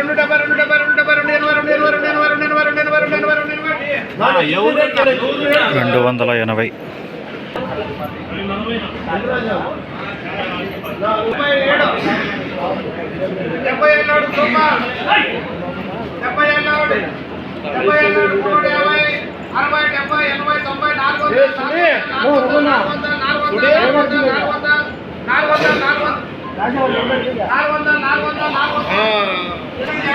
రెండు డెబ్బై రెండు డెబ్బై రెండు డెబ్బై రెండు ఎనభై రెండు ఎనభై రెండు రెండు వందల ఎనభై. డెబ్బై ఏడు సూపర్ డెబ్బై ఏడు డెబ్బై ఏడు మూడు యాభై అరవై డెబ్బై ఎనభై తొంభై నాలుగు వందల నాలుగు వందల నాలుగు వందల నాలుగు వందల నాలుగు వందల నాలుగు వందల నాలుగు వందల నాలుగు వందల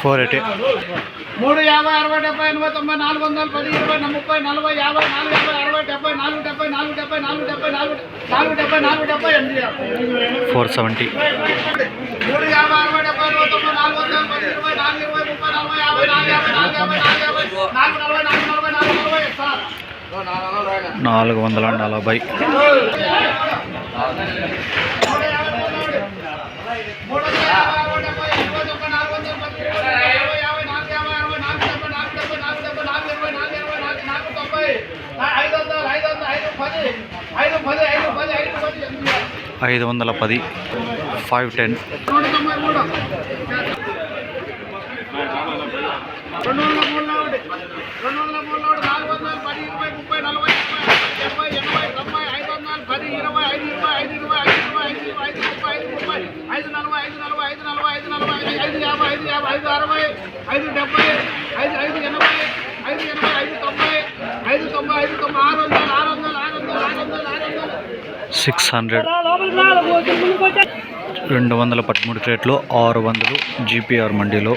ఫోర్ ఎయిటీ మూడు యాభై అరవై డెబ్బై ఎనభై తొంభై నాలుగు వందల పది ఇరవై ముప్పై నలభై యాభై నాలుగు యాభై అరవై డెబ్బై నాలుగు డెబ్బై నాలుగు డెబ్బై నాలుగు డెబ్బై నాలుగు నాలుగు డెబ్బై నాలుగు డెబ్బై ఎనిమిది. ఫోర్ సెవెంటీ మూడు యాభై అరవై డెబ్బై ఎనభై తొంభై నాలుగు వందల పది ఇరవై నాలుగు ఇరవై ముప్పై నలభై యాభై నాలుగు యాభై నాలుగు యాభై నాలుగు యాభై నాలుగు నలభై నాలుగు నలభై నాలుగు నలభై నాలుగు వందల నలభై. ఐదు వందల పది ఫైవ్ టెన్ రెండు వందల మూడు నాలుగు వందల ఇరవై ఐదు ఇరవై ఐదు ఇరవై ఐదు ఇరవై ఐదు ఇరవై ఐదు ముప్పై ఐదు ముప్పై ఐదు నలభై ఐదు నలభై ఐదు నలభై ఐదు నలభై ఐదు ఐదు యాభై ఐదు యాభై ఐదు అరవై ఐదు డెబ్బై ఐదు ఐదు ఎనభై ఐదు ఎనభై ఐదు తొంభై ఐదు తొంభై ఐదు తొంభై ఆరు వందలు ఆరు వందలు ఆరు వందలు ఆరు వందలు ఆరు వందలు సిక్స్ హండ్రెడ్. రెండు వందల పదమూడు రేట్లు ఆరు వందలు జీపీఆర్ మండీలో.